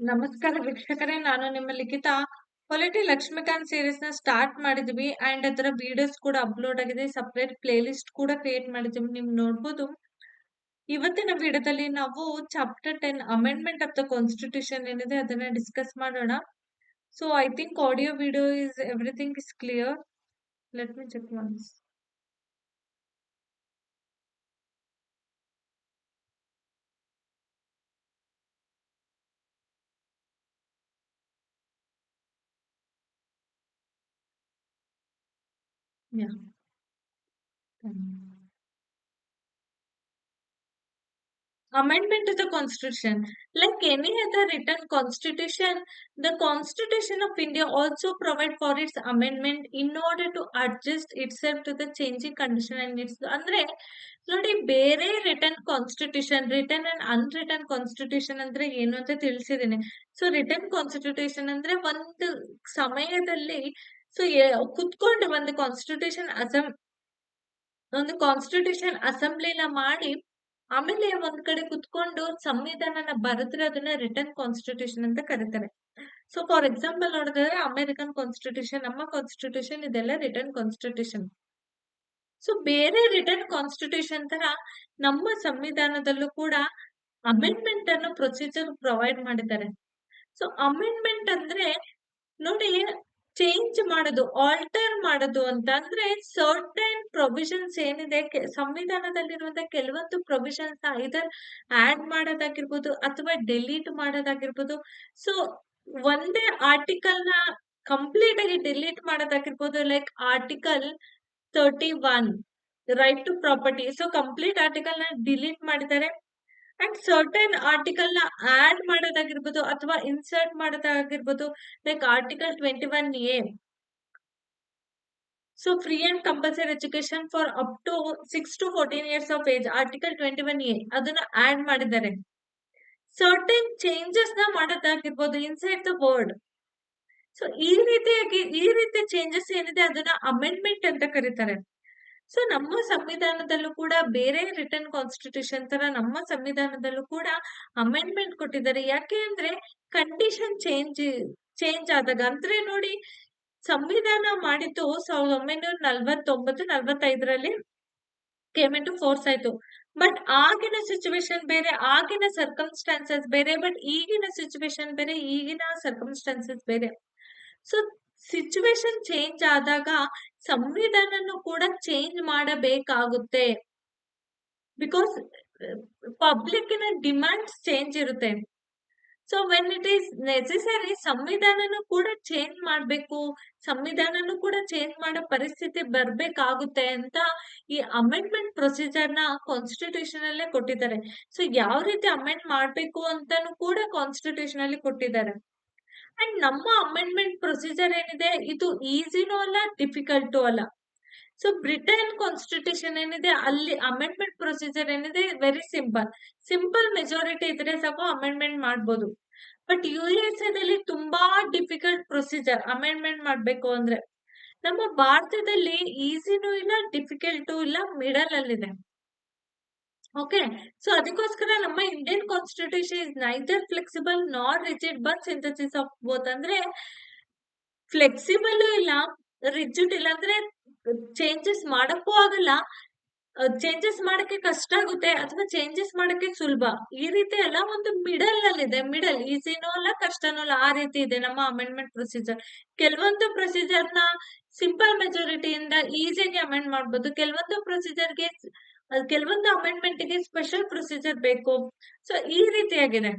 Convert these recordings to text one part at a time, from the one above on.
ನಮಸ್ಕಾರ ವೀಕ್ಷಕರೇ, ನಾನು ನಿಮ್ಮ ಲಿಖಿತ. ಪೊಲಿಟಿ ಲಕ್ಷ್ಮೀಕಾಂತ್ ಸೀರೀಸ್ನ ಸ್ಟಾರ್ಟ್ ಮಾಡಿದ್ವಿ ಅಂಡ್ ಅದರ ವಿಡಿಯೋಸ್ ಕೂಡ ಅಪ್ಲೋಡ್ ಆಗಿದೆ. ಸಪರೇಟ್ ಪ್ಲೇ ಲಿಸ್ಟ್ ಕೂಡ ಕ್ರಿಯೇಟ್ ಮಾಡಿದ್ವಿ ನೀವು ನೋಡ್ಬೋದು. ಇವತ್ತಿನ ವಿಡಿಯೋದಲ್ಲಿ ನಾವು chapter ten amendment of the constitution ಏನಿದೆ ಅದನ್ನ ಡಿಸ್ಕಸ್ ಮಾಡೋಣ. So I think audio video is everything is clear let me check once Yeah. Amendment to the Constitution. Like any other written constitution, the Constitution of India also provides for its amendment in order to adjust itself to the changing condition and its ಅಂದ್ರೆ ನೋಡಿ ಬೇರೆ written constitution written and unwritten constitution ಅಂದ್ರೆ ಏನು ಅಂತ ತಿಳಿಸಿದ್ದೀನಿ so return constitution ಅಂದ್ರೆ ಒಂದು ಸಮಯದಲ್ಲಿ so ಕುತ್ಕೊಂಡು ಒಂದು ಕಾನ್ಸ್ಟಿಟ್ಯೂಷನ್ ಅಸಂ ಒಂದು ಕಾನ್ಸ್ಟಿಟ್ಯೂಷನ್ ಅಸೆಂಬ್ಲಿನ ಮಾಡಿ ಆಮೇಲೆ ಒಂದ್ ಕಡೆ ಕುತ್ಕೊಂಡು ಸಂವಿಧಾನನ ಬರೆದ್ರೆ ಅದನ್ನ ರಿಟರ್ನ್ ಕಾನ್ಸ್ಟಿಟ್ಯೂಷನ್ ಅಂತ ಕರೀತಾರೆ ಸೊ ಫಾರ್ ಎಕ್ಸಾಂಪಲ್ ನೋಡಿದ್ರೆ ಅಮೆರಿಕನ್ ಕಾನ್ಸ್ಟಿಟ್ಯೂಷನ್ ನಮ್ಮ ಕಾನ್ಸ್ಟಿಟ್ಯೂಷನ್ ಇದೆಲ್ಲ ರಿಟರ್ನ್ ಕಾನ್ಸ್ಟಿಟ್ಯೂಷನ್ ಸೊ ಬೇರೆ ರಿಟರ್ನ್ ಕಾನ್ಸ್ಟಿಟ್ಯೂಷನ್ ತರ ನಮ್ಮ ಸಂವಿಧಾನದಲ್ಲೂ ಕೂಡ ಅಮೆಂಡ್ಮೆಂಟ್ ಅನ್ನೋ ಪ್ರೊಸೀಜರ್ ಪ್ರೊವೈಡ್ ಮಾಡಿದ್ದಾರೆ ಸೊ ಅಮೆಂಡ್ಮೆಂಟ್ ಅಂದ್ರೆ ನೋಡಿ ಚೇಂಜ್ ಮಾಡೋದು ಆಲ್ಟರ್ ಮಾಡೋದು ಅಂತ ಅಂದ್ರೆ ಸರ್ಟನ್ ಪ್ರೊವಿಷನ್ಸ್ ಏನಿದೆ ಸಂವಿಧಾನದಲ್ಲಿರುವಂತಹ ಕೆಲವೊಂದು ಪ್ರೊವಿಷನ್ಸ್ ಐದರ್ ಆಡ್ ಮಾಡೋದಾಗಿರ್ಬೋದು ಅಥವಾ ಡಿಲೀಟ್ ಮಾಡೋದಾಗಿರ್ಬೋದು. ಸೊ ಒಂದೇ ಆರ್ಟಿಕಲ್ನ ಕಂಪ್ಲೀಟ್ ಆಗಿ ಡಿಲೀಟ್ ಮಾಡೋದಾಗಿರ್ಬೋದು like article thirty one right to property so complete ಆರ್ಟಿಕಲ್ನ delete ಮಾಡಿದ್ದಾರೆ. ಅಂಡ್ ಸರ್ಟನ್ ಆರ್ಟಿಕಲ್ನ ಆಡ್ ಮಾಡೋದಾಗಿರ್ಬೋದು ಅಥವಾ ಇನ್ಸರ್ಟ್ ಮಾಡೋದಾಗಿರ್ಬೋದು like article twenty one A so free and compulsory education for up to six to fourteen years of age article twenty one A ಅದನ್ನ add ಮಾಡಿದ್ದಾರೆ. Certain ಚೇಂಜಸ್ನ ಮಾಡೋದಾಗಿರ್ಬೋದು inside the word so ಈ ರೀತಿಯಾಗಿ, ಈ ರೀತಿ ಚೇಂಜಸ್ ಏನಿದೆ, ಅದನ್ನ ಅಮೆಂಡ್ಮೆಂಟ್ ಅಂತ ಕರೀತಾರೆ. ಸೊ ನಮ್ಮ ಸಂವಿಧಾನದಲ್ಲೂ ಕೂಡ ಬೇರೆ ರಿಟರ್ನ್ ಕಾನ್ಸ್ಟಿಟ್ಯೂಷನ್ ತರ ನಮ್ಮ ಸಂವಿಧಾನದಲ್ಲೂ ಕೂಡ ಅಮೆಂಡ್ಮೆಂಟ್ ಕೊಟ್ಟಿದ್ದಾರೆ. ಯಾಕೆ ಅಂದ್ರೆ ಕಂಡೀಷನ್ ಚೇಂಜ್ ಚೇಂಜ್ ಆದಾಗ ಅಂದ್ರೆ ನೋಡಿ ಸಂವಿಧಾನ ಮಾಡಿದ್ದು ಸಾವಿರದ ಒಂಬೈನೂರ ನಲ್ವತ್ತೊಂಬತ್ತು, ನಲ್ವತ್ತೈದರಲ್ಲಿ ಕೇಮ್ ಟು ಫೋರ್ಸ್ ಆಯ್ತು. ಬಟ್ ಆಗಿನ ಸಿಚುವೇಶನ್ ಬೇರೆ, ಆಗಿನ ಸರ್ಕಮ್ಸ್ಟಾನ್ಸಸ್ ಬೇರೆ ಬಟ್ ಈಗಿನ ಸಿಚುವೇಶನ್ ಬೇರೆ, ಈಗಿನ ಸರ್ಕಮ್ಸ್ಟಾನ್ಸಸ್ ಬೇರೆ. ಸೊ ಸಿಚುವೇಶನ್ ಚೇಂಜ್ ಆದಾಗ ಸಂವಿಧಾನನು ಕೂಡ ಚೇಂಜ್ ಮಾಡಬೇಕಾಗುತ್ತೆ. ಬಿಕಾಸ್ ಪಬ್ಲಿಕ್ನ ಡಿಮ್ಯಾಂಡ್ಸ್ ಚೇಂಜ್ ಇರುತ್ತೆ. So when it is necessary ಸಂವಿಧಾನನು ಕೂಡ ಚೇಂಜ್ ಮಾಡಬೇಕು. ಸಂವಿಧಾನನು ಕೂಡ ಚೇಂಜ್ ಮಾಡೋ ಪರಿಸ್ಥಿತಿ ಬರಬೇಕಾಗುತ್ತೆ ಅಂತ ಈ ಅಮೆಂಡ್ಮೆಂಟ್ ಪ್ರೊಸೀಜರ್ನ ಕಾನ್ಸ್ಟಿಟ್ಯೂಷನ್ ಅಲ್ಲೇ ಕೊಟ್ಟಿದ್ದಾರೆ. ಸೊ ಯಾವ ರೀತಿ ಅಮೆಂಡ್ ಮಾಡಬೇಕು ಅಂತಾನು ಕೂಡ ಕಾನ್ಸ್ಟಿಟ್ಯೂಷನ್ ಅಲ್ಲಿ ಕೊಟ್ಟಿದ್ದಾರೆ. ಅಂಡ್ ನಮ್ಮ ಅಮೆಂಡ್ಮೆಂಟ್ ಪ್ರೊಸೀಜರ್ ಏನಿದೆ? ಇದು ಈಸಿನೂ ಅಲ್ಲ ಡಿಫಿಕಲ್ಟು ಅಲ್ಲ. ಸೊ ಬ್ರಿಟನ್ ಕಾನ್ಸ್ಟಿಟ್ಯೂಷನ್ ಏನಿದೆ? ಅಲ್ಲಿ ಅಮೆಂಡ್ಮೆಂಟ್ ಪ್ರೊಸೀಜರ್ ಏನಿದೆ? ವೆರಿ ಸಿಂಪಲ್ ಸಿಂಪಲ್ ಮೆಜಾರಿಟಿ ಇದ್ರೆ ಸಾಕು ಅಮೆಂಡ್ಮೆಂಟ್ ಮಾಡ್ಬೋದು. ಬಟ್ ಯು ಎಸ್ ತುಂಬಾ ಡಿಫಿಕಲ್ಟ್ ಪ್ರೊಸೀಜರ್ ಅಮೆಂಡ್ಮೆಂಟ್ ಮಾಡ್ಬೇಕು ಅಂದ್ರೆ. ನಮ್ಮ ಭಾರತದಲ್ಲಿ ಈಸಿನೂ ಇಲ್ಲ ಡಿಫಿಕಲ್ಟು ಇಲ್ಲ ಮಿಡಲ್ ಅಲ್ಲಿದೆ. ಓಕೆ ಸೊ ಅದಕ್ಕೋಸ್ಕರ ನಮ್ಮ Indian constitution is neither flexible not rigid but synthesis of both ಅಂದ್ರೆ ಫ್ಲೆಕ್ಸಿಬಲ್ ಇಲ್ಲ ರಿಜಿಡ್ ಇಲ್ಲ ಅಂದ್ರೆ ಚೇಂಜಸ್ ಮಾಡಕ್ಕೂ ಆಗಲ್ಲ. ಚೇಂಜಸ್ ಮಾಡಕ್ಕೆ ಕಷ್ಟ ಆಗುತ್ತೆ, ಅಥವಾ ಚೇಂಜಸ್ ಮಾಡಕ್ಕೆ ಸುಲಭ. ಈ ರೀತಿ ಎಲ್ಲ ಒಂದು ಮಿಡಲ್ ಅಲ್ಲಿ ಇದೆ ಮಿಡಲ್ ಈಸಿನೂ ಅಲ್ಲ, ಕಷ್ಟನೂ ಅಲ್ಲ. ಆ ರೀತಿ ಇದೆ ನಮ್ಮ ಅಮೆಂಡ್ಮೆಂಟ್ ಪ್ರೊಸೀಜರ್ ಕೆಲವೊಂದು ಪ್ರೊಸೀಜರ್ನ ಸಿಂಪಲ್ ಮೆಜಾರಿಟಿಯಿಂದ ಈಸಿಯಾಗಿ ಅಮೆಂಡ್ ಮಾಡಬಹುದು ಕೆಲವೊಂದು ಪ್ರೊಸೀಜರ್ಗೆ ಕೆಲವೊಂದು ಅಮೆಂಡ್ಮೆಂಟ್ಗೆ ಸ್ಪೆಷಲ್ ಪ್ರೊಸೀಜರ್ ಬೇಕು. ಸೊ ಈ ರೀತಿಯಾಗಿದೆ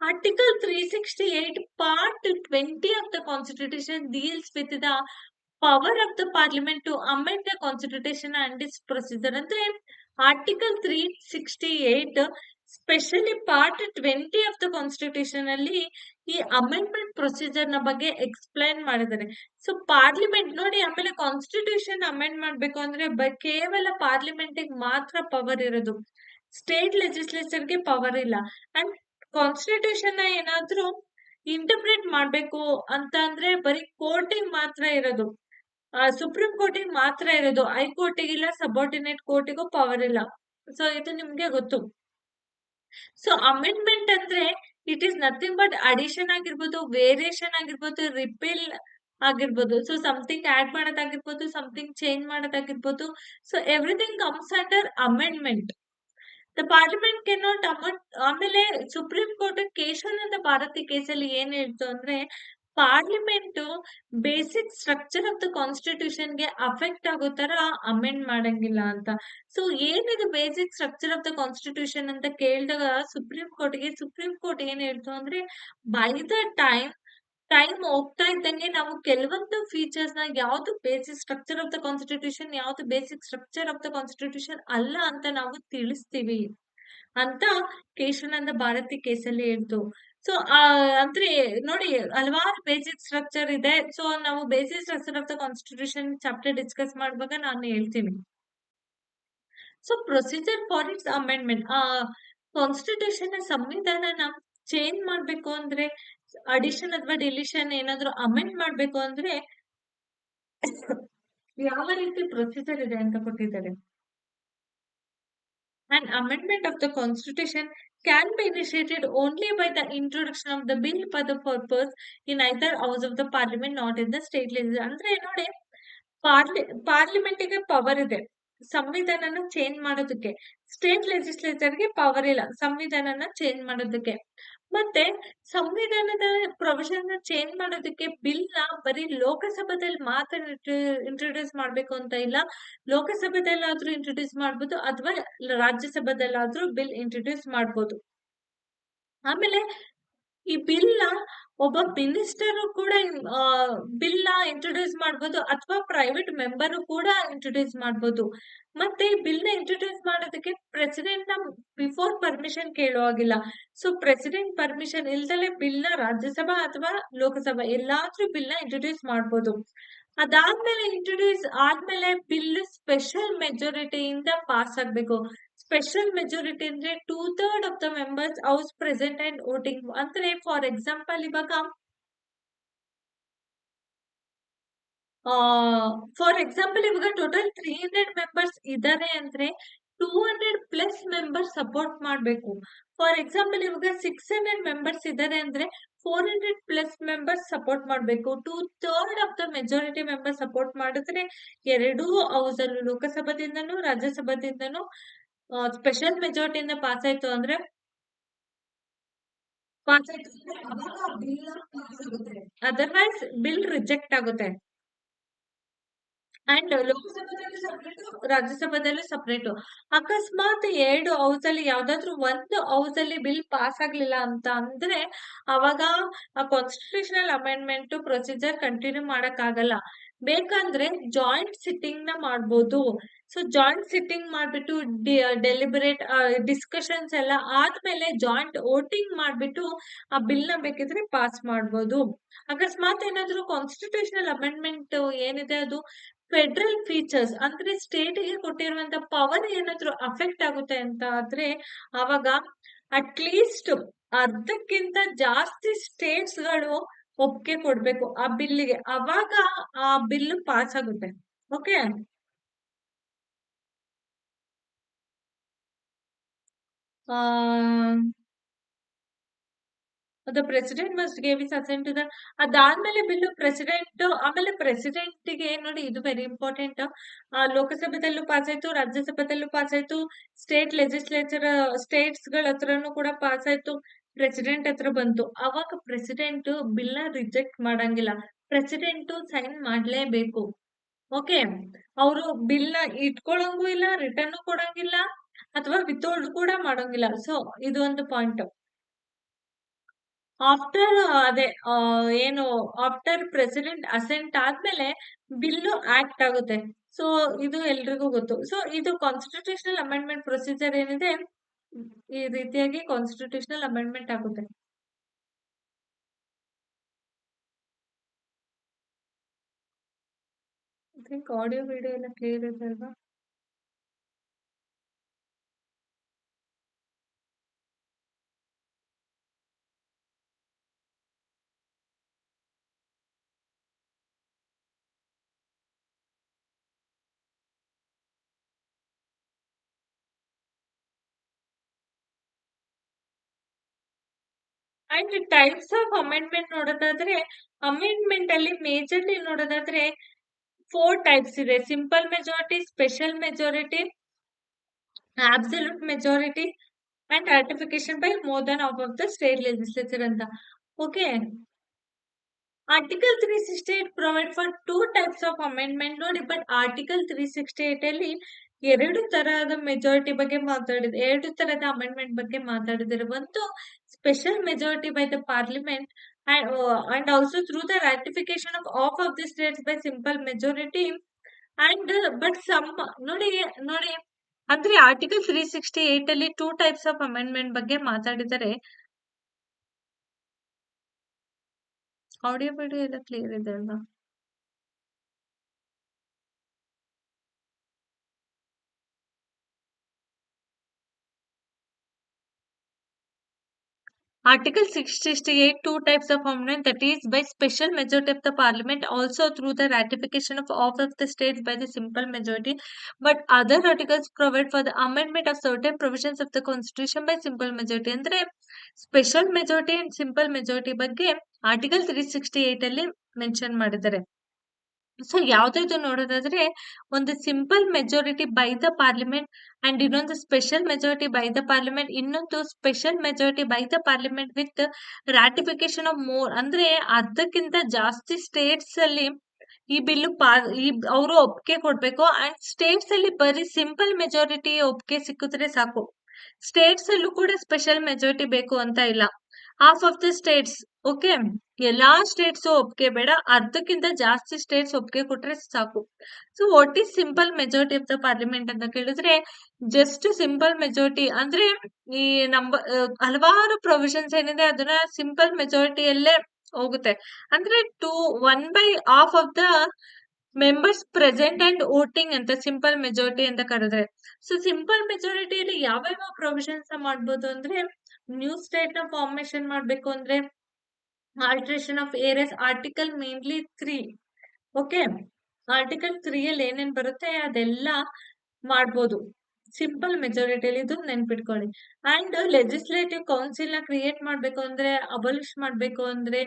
article three sixty eight part twenty of the constitution deals with the power of the parliament to amend the constitution and is procedure ಅಂದ್ರೆ article three sixty eight specially part twenty of the constitution ಅಲ್ಲಿ ಈ amendment ಪ್ರೊಸೀಜರ್ನ ಬಗ್ಗೆ explain ಮಾಡಿದ್ದಾರೆ. So parliament ನೋಡಿ ಆಮೇಲೆ constitution amend ಮಾಡ್ಬೇಕು ಅಂದ್ರೆ ಕೇವಲ ಪಾರ್ಲಿಮೆಂಟ್ ಮಾತ್ರ ಪವರ್ ಇರೋದು. ಸ್ಟೇಟ್ ಲೆಜಿಸ್ಲೇಚರ್ಗೆ ಪವರ್ ಇಲ್ಲ. ಅಂಡ್ ಕಾನ್ಸ್ಟಿಟ್ಯೂಷನ್ನ ಏನಾದ್ರೂ ಇಂಟರ್ಪ್ರೇಟ್ ಮಾಡ್ಬೇಕು ಅಂತ ಅಂದ್ರೆ ಬರೀ ಕೋರ್ಟಿಗೆ ಮಾತ್ರ ಇರೋದು. ಸುಪ್ರೀಂ ಕೋರ್ಟಿಗೆ ಮಾತ್ರ ಇರೋದು. ಹೈಕೋರ್ಟಿಗಿಲ್ಲ ಸಬಾರ್ಡಿನೇಟ್ ಕೋರ್ಟಿಗೂ ಪವರ್ ಇಲ್ಲ. ಸೊ ಇದು ನಿಮ್ಗೆ ಗೊತ್ತು. ಸೊ ಅಮೆಂಡ್ಮೆಂಟ್ ಅಂದ್ರೆ it is nothing but addition ಆಗಿರ್ಬೋದು ವೇರಿಯೇಷನ್ ಆಗಿರ್ಬೋದು ರಿಪೇಲ್ ಆಗಿರ್ಬೋದು. ಸೊ ಸಮಥಿಂಗ್ ಆಡ್ ಮಾಡೋದಾಗಿರ್ಬೋದು ಸಮಥಿಂಗ್ ಚೇಂಜ್ ಮಾಡೋದಾಗಿರ್ಬೋದು. So everything comes under amendment the parliament cannot amend ಆಮೇಲೆ ಸುಪ್ರೀಂ ಕೋರ್ಟ್ ಕೇಶವಾನಂದ ಭಾರತಿ ಕೇಸಲ್ಲಿ ಏನ್ ಹೇಳ್ತು ಅಂದ್ರೆ parliament basic structure of the ಕಾನ್ಸ್ಟಿಟ್ಯೂಷನ್ಗೆ affect ಆಗೋ ತರ ಅಮೆಂಡ್ ಮಾಡಂಗಿಲ್ಲ ಅಂತ. ಸೊ ಏನಿದು basic structure of the constitution ಅಂತ ಕೇಳಿದಾಗ ಸುಪ್ರೀಂ ಕೋರ್ಟ್ಗೆ ಸುಪ್ರೀಂ ಕೋರ್ಟ್ ಏನ್ ಹೇಳ್ತು ಅಂದ್ರೆ ಬೈ ದ ಟೈಮ್ ಟೈಮ್ ಹೋಗ್ತಾ ಇದ್ದಂಗೆ ನಾವು ಕೆಲವೊಂದು ಫೀಚರ್ಸ್ನ ಯಾವ್ದು basic structure of the constitution ಯಾವ್ದು basic structure of the constitution ಅಲ್ಲ ಅಂತ ನಾವು ತಿಳಿಸ್ತೀವಿ. ಅಂತ ಕೇಶವನಂದ ಭಾರತಿ ಕೇಸಲ್ಲಿ ಹೇಳ್ತು. ಸೊ ಅಂದ್ರೆ ನೋಡಿ, ಹಲವಾರು ಬೇಸಿಕ್ ಸ್ಟ್ರಕ್ಚರ್ ಇದೆ. ಸೊ ನಾವು basic structure of the constitution chapter discuss ಮಾಡುವಾಗ ನಾನು ಹೇಳ್ತೀನಿ. So procedure for its amendment ಆ ಕಾನ್ಸ್ಟಿಟ್ಯೂಷನ್ ಸಂವಿಧಾನನ ಚೇಂಜ್ ಮಾಡ್ಬೇಕು ಅಂದ್ರೆ ಅಡಿಷನ್ ಅಥವಾ ಡಿಲಿಷನ್ ಏನಾದ್ರು ಅಮೆಂಡ್ ಮಾಡ್ಬೇಕು ಅಂದ್ರೆ, ಯಾವ ರೀತಿ ಪ್ರೊಸೀಜರ್ ಇದೆ ಅಂತ ಕೊಟ್ಟಿದ್ದಾರೆ. An amendment of the constitution can be initiated only by the introduction of the bill for the purpose in either house of the parliament, not in the state legislature. ಅಂದ್ರೆ ನೋಡಿ Parly ಪಾರ್ಲಿಮೆಂಟಿಗೆ power ಇದೆ ಸಂವಿಧಾನನ change ಮಾಡೋದಕ್ಕೆ state ಲೆಜಿಸ್ಲೇಚರ್ಗೆ power ಇಲ್ಲ ಸಂವಿಧಾನನ change ಮಾಡೋದಕ್ಕೆ ಮತ್ತೆ ಸಂವಿಧಾನದ ಪ್ರೊವಿಷನ್ ಚೇಂಜ್ ಮಾಡೋದಕ್ಕೆ ಬಿಲ್ನ ಬರೀ ಲೋಕಸಭಾದಲ್ಲಿ ಮಾತ್ರ ಇಂಟ್ರೊಡ್ಯೂಸ್ ಮಾಡ್ಬೇಕು ಅಂತ ಇಲ್ಲ. ಲೋಕಸಭಾದಲ್ಲಾದ್ರೂ ಇಂಟ್ರೊಡ್ಯೂಸ್ ಮಾಡ್ಬೋದು ಅಥವಾ ರಾಜ್ಯಸಭಾದಲ್ಲಾದ್ರೂ ಬಿಲ್ ಇಂಟ್ರೊಡ್ಯೂಸ್ ಮಾಡ್ಬೋದು. ಆಮೇಲೆ ಈ ಬಿಲ್ನ ಒಬ್ಬ ಮಿನಿಸ್ಟರ್ ಕೂಡ ಬಿಲ್ನ ಇಂಟ್ರೊಡ್ಯೂಸ್ ಮಾಡ್ಬೋದು ಅಥವಾ ಪ್ರೈವೇಟ್ ಮೆಂಬರ್ ಕೂಡ ಇಂಟ್ರೊಡ್ಯೂಸ್ ಮಾಡ್ಬೋದು. ಮತ್ತೆ ಬಿಲ್ನ ಇಂಟ್ರೊಡ್ಯೂಸ್ ಮಾಡೋದಕ್ಕೆ ಪ್ರೆಸಿಡೆಂಟ್ನ ಬಿಫೋರ್ ಪರ್ಮಿಷನ್ ಕೇಳೋ ಹಾಗಿಲ್ಲ. ಸೊ ಪ್ರೆಸಿಡೆಂಟ್ ಪರ್ಮಿಷನ್ ಇಲ್ದಲೆ ಬಿಲ್ನ ರಾಜ್ಯಸಭಾ ಅಥವಾ ಲೋಕಸಭಾ ಎಲ್ಲಾದ್ರೂ ಬಿಲ್ನ ಇಂಟ್ರೊಡ್ಯೂಸ್ ಮಾಡ್ಬೋದು. ಅದಾದ್ಮೇಲೆ ಇಂಟ್ರೊಡ್ಯೂಸ್ ಆದ್ಮೇಲೆ ಬಿಲ್ ಸ್ಪೆಷಲ್ ಮೆಜಾರಿಟಿಯಿಂದ ಪಾಸ್ ಆಗ್ಬೇಕು. ಸ್ಪೆಷಲ್ ಮೆಜಾರಿಟಿ ಅಂದ್ರೆ two third of the members house present and voting ಅಂದ್ರೆ ಫಾರ್ ಎಕ್ಸಾಂಪಲ್ ಇವಾಗ ಫಾರ್ ಎಕ್ಸಾಂಪಲ್ ಇವಾಗ ಟೋಟಲ್ ತ್ರೀ ಹಂಡ್ರೆಡ್ ಮೆಂಬರ್ಸ್ ಇದ್ದಾರೆ ಅಂದ್ರೆ two hundred plus members support ಮಾಡಬೇಕು. ಫಾರ್ ಎಕ್ಸಾಂಪಲ್ ಇವಾಗ ಸಿಕ್ಸ್ ಹಂಡ್ರೆಡ್ ಮೆಂಬರ್ಸ್ ಇದ್ದಾರೆ ಅಂದ್ರೆ four hundred plus members support ಮಾಡಬೇಕು. Two third of the majority member support ಮಾಡಿದ್ರೆ ಎರಡೂ ಹೌಸ್ ಅಲ್ಲೂ ಲೋಕಸಭಾದಿಂದನೂ, ರಾಜ್ಯಸಭಾದಿಂದನೂ ಸ್ಪೆಷಲ್ ಮೆಜಾರಿಟಿಯಿಂದ ಪಾಸ್ ಆಯ್ತು ಅಂದ್ರೆ? ಪಾಸ್ ಆಯ್ತು ಅದರ್ವೈಸ್ ಬಿಲ್ ರಿಜೆಕ್ಟ್ ಆಗುತ್ತೆ. ಅಂಡ್ ಲೋಕಸಭಾದಲ್ಲಿ ಸಪ್ರೇಟು ರಾಜ್ಯಸಭಾದಲ್ಲಿ ಸಪ್ರೇಟು ಅಕಸ್ಮಾತ್ ಎರಡು ಹೌಸ್ ಅಲ್ಲಿ ಯಾವ್ದಾದ್ರು ಒಂದು ಹೌಸ್ ಅಲ್ಲಿ ಬಿಲ್ ಪಾಸ್ ಆಗ್ಲಿಲ್ಲ ಅಂತ ಅಂದ್ರೆ ಅವಾಗ ಆ ಕಾನ್ಸ್ಟಿಟ್ಯೂಷನಲ್ ಅಮೆಂಡ್ಮೆಂಟ್ ಪ್ರೊಸೀಜರ್ ಕಂಟಿನ್ಯೂ ಮಾಡಕ್ ಆಗಲ್ಲ ಬೇಕಂದ್ರೆ ಜಾಯಿಂಟ್ ಸಿಟ್ಟಿಂಗ್ನ ಮಾಡ್ಬೋದು. ಸೊ ಜಾಯಿಂಟ್ ಸಿಟ್ಟಿಂಗ್ ಮಾಡ್ಬಿಟ್ಟು ಡೆಲಿಬರೇಟ್ ಡಿಸ್ಕಷನ್ಸ್ ಎಲ್ಲ ಆದ್ಮೇಲೆ ಜಾಯಿಂಟ್ ವೋಟಿಂಗ್ ಮಾಡ್ಬಿಟ್ಟು ಆ ಬಿಲ್ನ ಬೇಕಿದ್ರೆ ಪಾಸ್ ಮಾಡ್ಬೋದು. ಅಕಸ್ಮಾತ್ ಏನಾದ್ರು ಕಾನ್ಸ್ಟಿಟ್ಯೂಷನಲ್ ಅಮೆಂಡ್ಮೆಂಟ್ ಏನಿದೆ ಅದು ಫೆಡರಲ್ ಫೀಚರ್ಸ್ ಅಂದ್ರೆ ಸ್ಟೇಟ್ಗೆ ಕೊಟ್ಟಿರುವಂತ ಪವರ್ ಏನಾದ್ರು ಅಫೆಕ್ಟ್ ಆಗುತ್ತೆ ಅಂತ ಆದ್ರೆ ಅವಾಗ ಅಟ್ಲೀಸ್ಟ್ ಅರ್ಧಕ್ಕಿಂತ ಜಾಸ್ತಿ ಸ್ಟೇಟ್ಸ್ಗಳು ಒಪ್ಪಿಗೆ ಕೊಡ್ಬೇಕು ಆ ಬಿಲ್ಲಿಗೆ. ಅವಾಗ ಆ ಬಿಲ್ ಪಾಸ್ ಆಗುತ್ತೆ. Okay the president must gave is assent to the ಅದಾದ್ಮೇಲೆ ಬಿಲ್ಲು ಪ್ರೆಸಿಡೆಂಟ್ ಆಮೇಲೆ ಪ್ರೆಸಿಡೆಂಟ್ಗೆ ನೋಡಿ ಇದು ವೆರಿ ಇಂಪಾರ್ಟೆಂಟ್ ಲೋಕಸಭೆದಲ್ಲೂ ಪಾಸ್ ಆಯ್ತು, ರಾಜ್ಯಸಭೆದಲ್ಲೂ ಪಾಸ್ ಆಯ್ತು ಸ್ಟೇಟ್ ಲೆಜಿಸ್ಲೇಚರ್ ಸ್ಟೇಟ್ಸ್ ಹತ್ರನೂ ಕೂಡ ಪಾಸ್ ಆಯ್ತು. ಪ್ರೆಸಿಡೆಂಟ್ ಹತ್ರ ಬಂತು. ಅವಾಗ ಪ್ರೆಸಿಡೆಂಟ್ ಬಿಲ್ ರಿಜೆಕ್ಟ್ ಮಾಡಂಗಿಲ್ಲ. ಪ್ರೆಸಿಡೆಂಟ್ ಸೈನ್ ಮಾಡ್ಲೇಬೇಕು. ಓಕೆ ಅವರು ಬಿಲ್ನ ಇಲ್ಲ ರಿಟರ್ನ್ ಕೊಡಂಗಿಲ್ಲ, ಅಥವಾ ವಿತೌಲ್ಡ್ ಕೂಡ ಮಾಡೋಂಗಿಲ್ಲ. ಸೊ ಇದು ಒಂದು ಪಾಯಿಂಟ್ ಆಫ್ಟರ್ ಅದೇ ಏನು ಆಫ್ಟರ್ ಪ್ರೆಸಿಡೆಂಟ್ ಅಸೆಂಟ್ ಆದ್ಮೇಲೆ ಬಿಲ್ಲು ಆಕ್ಟ್ ಆಗುತ್ತೆ. ಸೊ ಇದು ಎಲ್ರಿಗೂ ಗೊತ್ತು. ಸೊ ಇದು ಕಾನ್ಸ್ಟಿಟ್ಯೂಷನಲ್ ಅಮೆಂಡ್ಮೆಂಟ್ ಪ್ರೊಸೀಜರ್ ಏನಿದೆ? ಈ ರೀತಿಯಾಗಿ ಕಾನ್ಸ್ಟಿಟ್ಯೂಷನಲ್ ಅಮೆಂಡ್ಮೆಂಟ್ ಆಗುತ್ತೆ ಆಡಿಯೋ ವಿಡಿಯೋ ಎಲ್ಲ ಕ್ಲಿಯರ್ ಇದೆ ಅಲ್ವಾ ಅಂಡ್ ಟೈಪ್ಸ್ ಆಫ್ ಅಮೆಂಡ್ಮೆಂಟ್ ನೋಡೋದಾದ್ರೆ ಅಮೆಂಡ್ಮೆಂಟ್ ಅಲ್ಲಿ ಮೇಜರ್ಲಿ ನೋಡೋದಾದ್ರೆ ಫೋರ್ ಟೈಪ್ಸ್ ಇದೆ. Simple majority special majority absolute majority and ratification by more than half of the state legislature ಅಂತ. Okay article three sixty eight provide for two types of amendment ನೋಡಿ but article three sixty eight ಅಲ್ಲಿ ಎರಡು ತರಹದ majority ಬಗ್ಗೆ ಮಾತಾಡಿದೆ, ಎರಡು ತರಹದ amendment ಬಗ್ಗೆ ಮಾತಾಡಿದ್ದಾರೆ ಒಂದು special majority by the parliament and also through the ratification of of of the states by simple majority and but some ನೋಡಿ ನೋಡಿ ಅಂದ್ರೆ ಆರ್ಟಿಕಲ್ ತ್ರೀ ಸಿಕ್ಸ್ಟಿ ಏಟ್ ಅಲ್ಲಿ ಟೂ ಟೈಪ್ಸ್ ಆಫ್ ಅಮೆಂಡ್ಮೆಂಟ್ ಬಗ್ಗೆ ಮಾತಾಡಿದ್ದಾರೆ ಆಡಿಯೋ ವಿಡಿಯೋ ಎಲ್ಲ clear ಇದೆ ಅಲ್ವಾ Article 668, two types of amendment that is by special majority of the parliament, also through the ratification of all of the states by the simple majority. But other articles provide for the amendment of certain provisions of the constitution by simple majority. and special majority and simple majority ಬಗ್ಗೆ article three sixty eight ಮಾಡಿದ್ದಾರೆ so ಯಾವ್ದಾದ್ರು ನೋಡೋದಾದ್ರೆ, ಒಂದು simple majority by the parliament and ಇನ್ನೊಂದು special majority by the parliament ಇನ್ನೊಂದು special majority by the parliament with ratification of more ಅಂದ್ರೆ ಅರ್ಧಕ್ಕಿಂತ ಜಾಸ್ತಿ ಸ್ಟೇಟ್ಸ್ ಅಲ್ಲಿ ಈ ಬಿಲ್ ಈ ಅವರು ಒಪ್ಪಿಗೆ ಕೊಡ್ಬೇಕು ಅಂಡ್ ಸ್ಟೇಟ್ಸ್ ಅಲ್ಲಿ ಬರೀ ಸಿಂಪಲ್ ಮೆಜಾರಿಟಿ ಒಪ್ಪಿಗೆ ಸಿಕ್ಕಿದ್ರೆ ಸಾಕು. ಸ್ಟೇಟ್ಸ್ ಅಲ್ಲೂ ಕೂಡ ಸ್ಪೆಷಲ್ ಮೆಜಾರಿಟಿ ಬೇಕು ಅಂತ ಇಲ್ಲ. Half of the states okay ಎಲ್ಲಾ ಸ್ಟೇಟ್ಸ್ ಒಪ್ಪಿಗೆ ಬೇಡ ಅರ್ಧಕ್ಕಿಂತ ಜಾಸ್ತಿ ಸ್ಟೇಟ್ಸ್ ಒಪ್ಪಿಗೆ ಕೊಟ್ರೆ ಸಾಕು so what is simple majority of the parliament ಅಂತ ಕೇಳಿದ್ರೆ ಜಸ್ಟ್ ಸಿಂಪಲ್ ಮೆಜಾರಿಟಿ ಅಂದ್ರೆ ಈ ನಂಬ ಹಲವಾರು ಪ್ರೊವಿಷನ್ಸ್ ಏನಿದೆ ಅದನ್ನ ಸಿಂಪಲ್ ಮೆಜಾರಿಟಿಯಲ್ಲೇ ಹೋಗುತ್ತೆ ಅಂದ್ರೆ two one by half of the members present and voting ಅಂತ ಸಿಂಪಲ್ ಮೆಜಾರಿಟಿ ಅಂತ ಕರೆದ್ರೆ ಸೊ ಸಿಂಪಲ್ ಮೆಜಾರಿಟಿಯಲ್ಲಿ ಯಾವ್ಯಾವ ಪ್ರೊವಿಷನ್ಸ್ ಮಾಡ್ಬೋದು ಅಂದ್ರೆ ನ್ಯೂ ಸ್ಟೇಟ್ನ ಫಾರ್ಮೇಶನ್ ಮಾಡಬೇಕು ಅಂದ್ರೆ alteration of areas article mainly three okay article three ಅಲ್ಲಿ ಏನೇನ್ ಬರುತ್ತೆ ಅದೆಲ್ಲ ಮಾಡ್ಬೋದು. ಸಿಂಪಲ್ ಮೆಜಾರಿಟಿಯಲ್ಲಿ ಇದು ನೆನ್ಪಿಟ್ಕೊಳ್ಳಿ. ಅಂಡ್ ಲೆಜಿಸ್ಲೇಟಿವ್ ಕೌನ್ಸಿಲ್ನ ಕ್ರಿಯೇಟ್ ಮಾಡ್ಬೇಕು ಅಂದ್ರೆ ಅಬಲಿಷ್ ಮಾಡ್ಬೇಕು ಅಂದ್ರೆ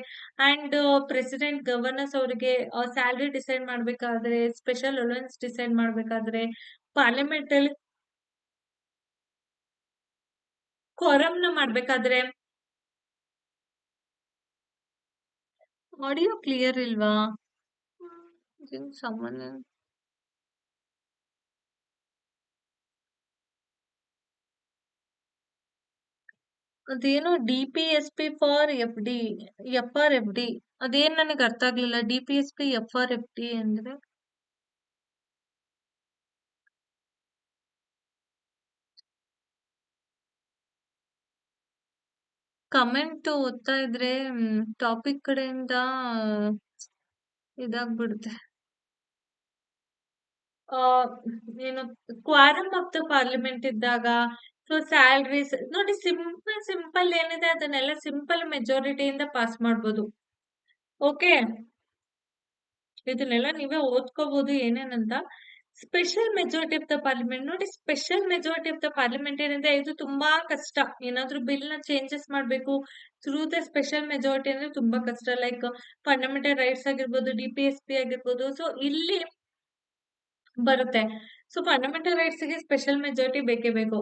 ಅಂಡ್ ಪ್ರೆಸಿಡೆಂಟ್ ಗವರ್ನರ್ಸ್ ಅವರಿಗೆ ಸ್ಯಾಲ್ರಿ ಡಿಸೈಡ್ ಮಾಡ್ಬೇಕಾದ್ರೆ ಸ್ಪೆಷಲ್ ಅಲೋನ್ಸ್ ಡಿಸೈಡ್ ಮಾಡ್ಬೇಕಾದ್ರೆ ಪಾರ್ಲಿಮೆಂಟ್ ಅಲ್ಲಿ ಕ್ವರಮ್ನ ಮಾಡ್ಬೇಕಾದ್ರೆ? ಆಡಿಯೋ ಕ್ಲಿಯರ್ ಇಲ್ವಾ? ಸಾಮಾನ್ಯ. ಅದೇನೋ D P S P for F D F R F D ಅದೇನ್ ನನಗೆ ಅರ್ಥ ಆಗ್ಲಿಲ್ಲ? D P S P F R F D ಅಂದ್ರೆ? ಕಮೆಂಟ್ ಓದ್ತಾ ಇದ್ರೆ ಟಾಪಿಕ್ ಕಡೆಯಿಂದ, ಇದಾಗ್ಬಿಡುತ್ತೆ. ಏನು ಕ್ವಾರಮ್ ಆಫ್ ದ ಪಾರ್ಲಿಮೆಂಟ್ ಇದ್ದಾಗ, ಸೊ, ಸ್ಯಾಲ್ರೀಸ್, ನೋಡಿ, ಸಿಂಪಲ್ ಸಿಂಪಲ್ ಏನಿದೆ, ಅದನ್ನೆಲ್ಲ ಸಿಂಪಲ್ ಮೆಜಾರಿಟಿಯಿಂದ ಪಾಸ್ ಮಾಡ್ಬೋದು. ಓಕೆ? ಇದನ್ನೆಲ್ಲ ನೀವೇ ಓದ್ಕೋಬಹುದು ಏನೇನಂತ. Special majority of the parliament ನೋಡಿ special majority of the parliament ಏನಂದ್ರೆ ಇದು ತುಂಬಾ ಕಷ್ಟ. ಏನಾದ್ರೂ ಬಿಲ್ನ ಚೇಂಜಸ್ ಮಾಡಬೇಕು ಥ್ರೂ ದ ಸ್ಪೆಷಲ್ ಮೆಜಾರಿಟಿ ಅಂದ್ರೆ ತುಂಬಾ ಕಷ್ಟ. ಲೈಕ್ ಫಂಡಮೆಂಟಲ್ ರೈಟ್ಸ್ ಆಗಿರ್ಬೋದು ಡಿ ಪಿ ಎಸ್ ಪಿ ಆಗಿರ್ಬೋದು ಸೊ ಇಲ್ಲಿ ಬರುತ್ತೆ. ಸೊ ಫಂಡಮೆಂಟಲ್ ರೈಟ್ಸ್ಗೆ ಸ್ಪೆಷಲ್ ಮೆಜಾರಿಟಿ ಬೇಕೇ ಬೇಕು.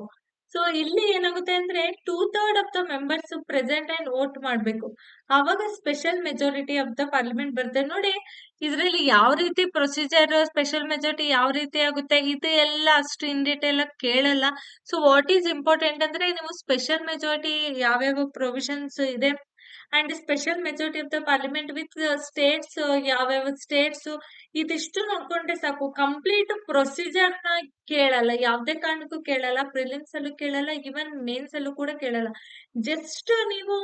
ಸೊ ಇಲ್ಲಿ ಏನಾಗುತ್ತೆ ಅಂದ್ರೆ two third of the members present and vote ಮಾಡ್ಬೇಕು. ಅವಾಗ special majority of the parliament ಬರುತ್ತೆ. ನೋಡಿ, ಇದರಲ್ಲಿ ಯಾವ ರೀತಿ ಪ್ರೊಸೀಜರ್ ಸ್ಪೆಷಲ್ ಮೆಜಾರಿಟಿ ಯಾವ ರೀತಿ ಆಗುತ್ತೆ, ಇದು ಎಲ್ಲ ಅಷ್ಟು ಇನ್ ಡೀಟೇಲ್ ಆಗಿ ಕೇಳಲ್ಲ. ಸೊ ವಾಟ್ ಈಸ್ ಇಂಪಾರ್ಟೆಂಟ್ ಅಂದ್ರೆ, ನೀವು ಸ್ಪೆಷಲ್ ಮೆಜಾರಿಟಿ ಯಾವ್ಯಾವ ಪ್ರೊವಿಷನ್ಸ್ ಇದೆ and special majority of the parliament with states ಯಾವ್ಯಾವ ಸ್ಟೇಟ್ಸ್ ಇದಿಷ್ಟು ನೋಡ್ಕೊಂಡ್ರೆ ಸಾಕು. ಕಂಪ್ಲೀಟ್ ಪ್ರೊಸೀಜರ್ನ ಕೇಳಲ್ಲ. ಯಾವ್ದೇ ಕಾರಣಕ್ಕೂ ಕೇಳಲ್ಲ. ಪ್ರಿಲಿಮ್ಸ್ ಅಲ್ಲೂ ಕೇಳಲ್ಲ. ಈವನ್ ಮೇನ್ಸ್ ಅಲ್ಲೂ ಕೂಡ ಕೇಳಲ್ಲ. ಜಸ್ಟ್ ನೀವು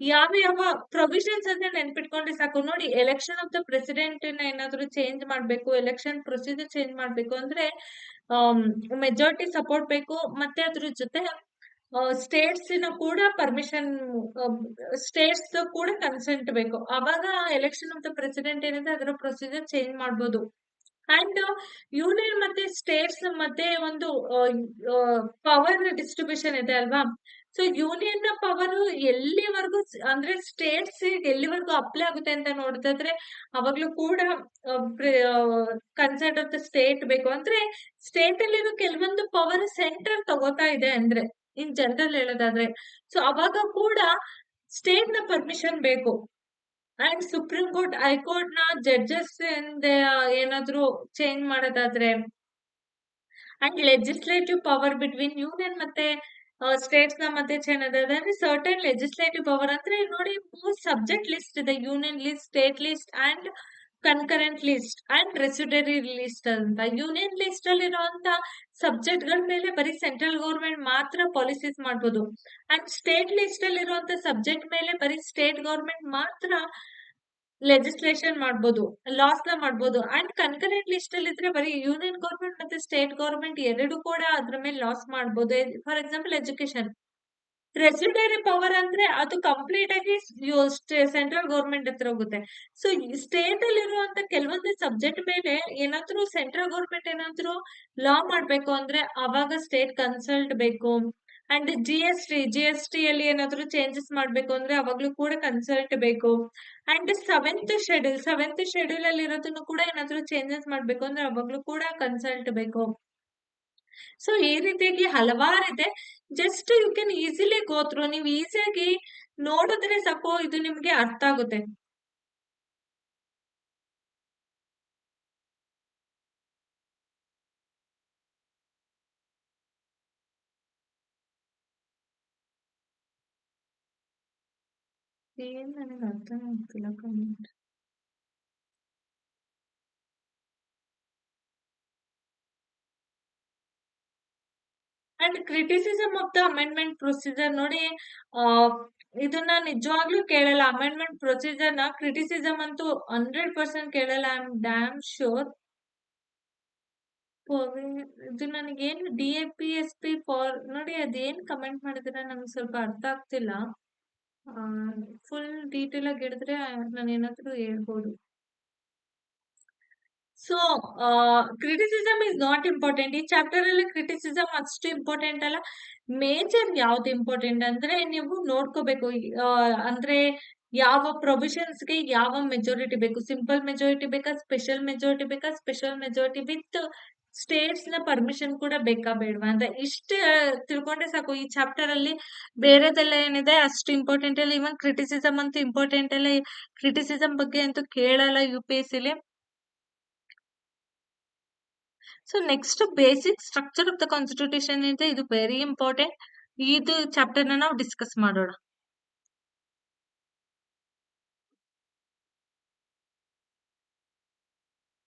ಯಾವ ಯಾವ ಪ್ರೊವಿಷನ್ಸ್ ಅಂತ ನೆನ್ಪಿಟ್ಕೊಂಡ್ರೆ ಸಾಕು. ನೋಡಿ ಎಲೆಕ್ಷನ್ ಆಫ್ ದ ಪ್ರೆಸಿಡೆಂಟ್ನ ಏನಾದ್ರು ಚೇಂಜ್ ಮಾಡ್ಬೇಕು ಎಲೆಕ್ಷನ್ ಪ್ರೊಸೀಜರ್ ಚೇಂಜ್ ಮಾಡ್ಬೇಕು ಅಂದ್ರೆ ಮೆಜಾರಿಟಿ ಸಪೋರ್ಟ್ ಬೇಕು. ಮತ್ತೆ ಅದ್ರ ಜೊತೆ ಸ್ಟೇಟ್ಸ್ ಕೂಡ ಪರ್ಮಿಷನ್ ಸ್ಟೇಟ್ಸ್ ಕೂಡ ಕನ್ಸೆಂಟ್ ಬೇಕು. ಅವಾಗ ಎಲೆಕ್ಷನ್ ಆಫ್ ದ ಪ್ರೆಸಿಡೆಂಟ್ ಏನಿದೆ, ಅದರ ಪ್ರೊಸೀಜರ್ ಚೇಂಜ್ ಮಾಡ್ಬೋದು. ಅಂಡ್ ಯೂನಿಯನ್ ಮತ್ತೆ ಸ್ಟೇಟ್ಸ್ ಮತ್ತೆ ಒಂದು ಪವರ್ ಡಿಸ್ಟ್ರಿಬ್ಯೂಷನ್ ಇದೆ ಅಲ್ವಾ? ಸೊ ಯೂನಿಯನ್ನ ಪವರ್ ಎಲ್ಲಿವರೆಗೂ ಅಂದ್ರೆ ಸ್ಟೇಟ್ಸ್ ಎಲ್ಲಿವರೆಗೂ ಅಪ್ಲೈ ಆಗುತ್ತೆ ಅಂತ ನೋಡಿದ್ರೆ ಅವಾಗ್ಲೂ ಕೂಡ ಕನ್ಸರ್ಟ್ ಆಫ್ ದ ಸ್ಟೇಟ್ ಬೇಕು. ಅಂದ್ರೆ ಸ್ಟೇಟ್ ಅಲ್ಲಿರೋ ಕೆಲವೊಂದು ಪವರ್ ಸೆಂಟರ್ ತಗೋತಾ ಇದೆ ಅಂದ್ರೆ ಇನ್ ಜನರಲ್ ಹೇಳೋದಾದ್ರೆ ಸೊ ಅವಾಗ ಕೂಡ ಸ್ಟೇಟ್ನ ಪರ್ಮಿಷನ್ ಬೇಕು. ಅಂಡ್ ಸುಪ್ರೀಂ ಕೋರ್ಟ್ ಹೈಕೋರ್ಟ್ನ ಜಡ್ಜಸ್ ಏನಾದ್ರು ಚೇಂಜ್ ಮಾಡೋದಾದ್ರೆ and legislative power between union ಮತ್ತೆ ಸ್ಟೇಟ್ಸ್ನ ಚೇಂಜ್ ಅಂದ್ರೆ ಸರ್ಟನ್ ಲೆಜಿಸ್ಲೇಟಿವ್ ಪವರ್ ಅಂದ್ರೆ ನೋಡಿ ಮೂರ್ ಸಬ್ಜೆಕ್ಟ್ ಲಿಸ್ಟ್ ಇದೆ union list state list and concurrent list and residuary list ಅಂತ. ಯೂನಿಯನ್ ಲಿಸ್ಟ್ ಅಲ್ಲಿ ಇರುವಂತ ಸಬ್ಜೆಕ್ಟ್ಗಳ ಮೇಲೆ ಬರೀ ಸೆಂಟ್ರಲ್ ಗೌರ್ಮೆಂಟ್ ಮಾತ್ರ ಪಾಲಿಸೀಸ್ ಮಾಡ್ಬೋದು. ಅಂಡ್ ಸ್ಟೇಟ್ ಲಿಸ್ಟ್ ಅಲ್ಲಿ ಇರುವಂತ ಸಬ್ಜೆಕ್ಟ್ ಮೇಲೆ ಬರೀ ಸ್ಟೇಟ್ ಗೌರ್ಮೆಂಟ್ ಮಾತ್ರ ಲೆಜಿಸ್ಲೇಷನ್ ಮಾಡ್ಬೋದು ಲಾಸ್ನ ಮಾಡ್ಬೋದು. ಅಂಡ್ ಕನ್ಕರೆಂಟ್ ಲಿಸ್ಟ್ ಅಲ್ಲಿ ಇದ್ರೆ ಬರೀ ಯೂನಿಯನ್ ಗೌರ್ಮೆಂಟ್ ಮತ್ತೆ ಸ್ಟೇಟ್ ಗೌರ್ಮೆಂಟ್ ಎರಡು ಕೂಡ ಅದ್ರ ಮೇಲೆ ಲಾಸ್ ಮಾಡ್ಬೋದು. For example education residuary power ಅಂದ್ರೆ ಅದು ಕಂಪ್ಲೀಟ್ ಆಗಿ ಸೆಂಟ್ರಲ್ ಗೌರ್ಮೆಂಟ್ ಹತ್ರ ಹೋಗುತ್ತೆ. ಸೊ ಸ್ಟೇಟ್ ಅಲ್ಲಿ ಇರುವಂತ ಕೆಲವೊಂದು ಸಬ್ಜೆಕ್ಟ್ ಮೇಲೆ ಏನಾದ್ರು ಸೆಂಟ್ರಲ್ ಗೌರ್ಮೆಂಟ್ ಏನಾದ್ರು ಲಾ ಮಾಡ್ಬೇಕು ಅಂದ್ರೆ ಅವಾಗ ಸ್ಟೇಟ್ ಕನ್ಸಲ್ಟ್ ಬೇಕು. And G S T G S T ಅಲ್ಲಿ ಏನಾದ್ರೂ ಚೇಂಜಸ್ ಮಾಡ್ಬೇಕು ಅಂದ್ರೆ ಅವಾಗ್ಲೂ ಕೂಡ ಕನ್ಸಲ್ಟ್ ಬೇಕು. And seventh schedule seventh schedule ಅಲ್ಲಿ ಇರೋದನ್ನು ಕೂಡ ಏನಾದ್ರೂ ಚೇಂಜಸ್ ಮಾಡ್ಬೇಕು ಅಂದ್ರೆ ಅವಾಗ್ಲೂ ಕೂಡ ಕನ್ಸಲ್ಟ್ ಬೇಕು. ಸೊ ಈ ರೀತಿಯಾಗಿ ಹಲವಾರಿದೆ. Just you can easily go through ನೀವು ಈಸಿಯಾಗಿ ನೋಡಿದ್ರೆ ಸಾಕು, ಇದು ನಿಮ್ಗೆ ಅರ್ಥ ಆಗುತ್ತೆ. ಏನ್ ನನಗೆ ಅರ್ಥ ಆಗ್ತಿಲ್ಲ comment and criticism of the amendment procedure ನೋಡಿ ಇದನ್ನ ನಿಜವಾಗ್ಲೂ ಕೇಳಲ್ಲ. ಅಮೆಂಡ್ಮೆಂಟ್ ಪ್ರೊಸೀಜರ್ನ ಕ್ರಿಟಿಸಿಸಮ್ ಅಂತೂ ಹಂಡ್ರೆಡ್ ಪರ್ಸೆಂಟ್ ಕೇಳಲ್ಲ. ಐ ಆಮ್ ಡ್ಯಾಮ್ ಶೋರ್ ಇದು ನನಗೇನು D A P S P for ನೋಡಿ, ಅದೇನ್ ಕಮೆಂಟ್ ಮಾಡಿದ್ರೆ ನಂಗೆ ಸ್ವಲ್ಪ ಅರ್ಥ ಆಗ್ತಿಲ್ಲ. ಫುಲ್ ಡೀಟೇಲ್ ಆಗಿ ಹಿಡಿದ್ರೆ ನಾನು ಏನಾದ್ರೂ ಹೇಳ್ಬೋದು. So criticism is not important ಈ ಚಾಪ್ಟರ್ ಅಲ್ಲಿ ಕ್ರಿಟಿಸಿಸಮ್ ಅಷ್ಟು ಇಂಪಾರ್ಟೆಂಟ್ ಅಲ್ಲ ಮೇಜರ್ ಯಾವ್ದು ಇಂಪಾರ್ಟೆಂಟ್ ಅಂದ್ರೆ ನೀವು ನೋಡ್ಕೋಬೇಕು. ಅಂದ್ರೆ ಯಾವ ಪ್ರೊವಿಷನ್ಸ್ಗೆ ಯಾವ ಮೆಜಾರಿಟಿ ಬೇಕು? ಸಿಂಪಲ್ ಮೆಜಾರಿಟಿ ಬೇಕಾ? ಸ್ಪೆಷಲ್ ಮೆಜಾರಿಟಿ ಬೇಕಾ? ಸ್ಪೆಷಲ್ ಮೆಜಾರಿಟಿ ವಿತ್ ಸ್ಟೇಟ್ಸ್ನ ಪರ್ಮಿಷನ್ ಕೂಡ ಬೇಕಾ ಬೇಡವಾ? ಅಂತ ಇಷ್ಟ ತಿಳ್ಕೊಂಡ್ರೆ ಸಾಕು. ಈ ಚಾಪ್ಟರ್ ಅಲ್ಲಿ ಬೇರೆದೆಲ್ಲ ಏನಿದೆ? ಅಷ್ಟು ಇಂಪಾರ್ಟೆಂಟ್ ಅಲ್ಲ. ಇವನ್ ಕ್ರಿಟಿಸಿಸಮ್ ಅಂತೂ ಇಂಪಾರ್ಟೆಂಟ್ ಅಲ್ಲ. ಕ್ರಿಟಿಸಿಸಮ್ ಬಗ್ಗೆ ಅಂತೂ ಕೇಳಲ್ಲ U P S ಸಿಲಿ so next basic structure of the constitution ಇದೆ ಇದು ವೆರಿ ಇಂಪಾರ್ಟೆಂಟ್ ಇದು ಚಾಪ್ಟರ್ನ ನಾವು ಡಿಸ್ಕಸ್ ಮಾಡೋಣ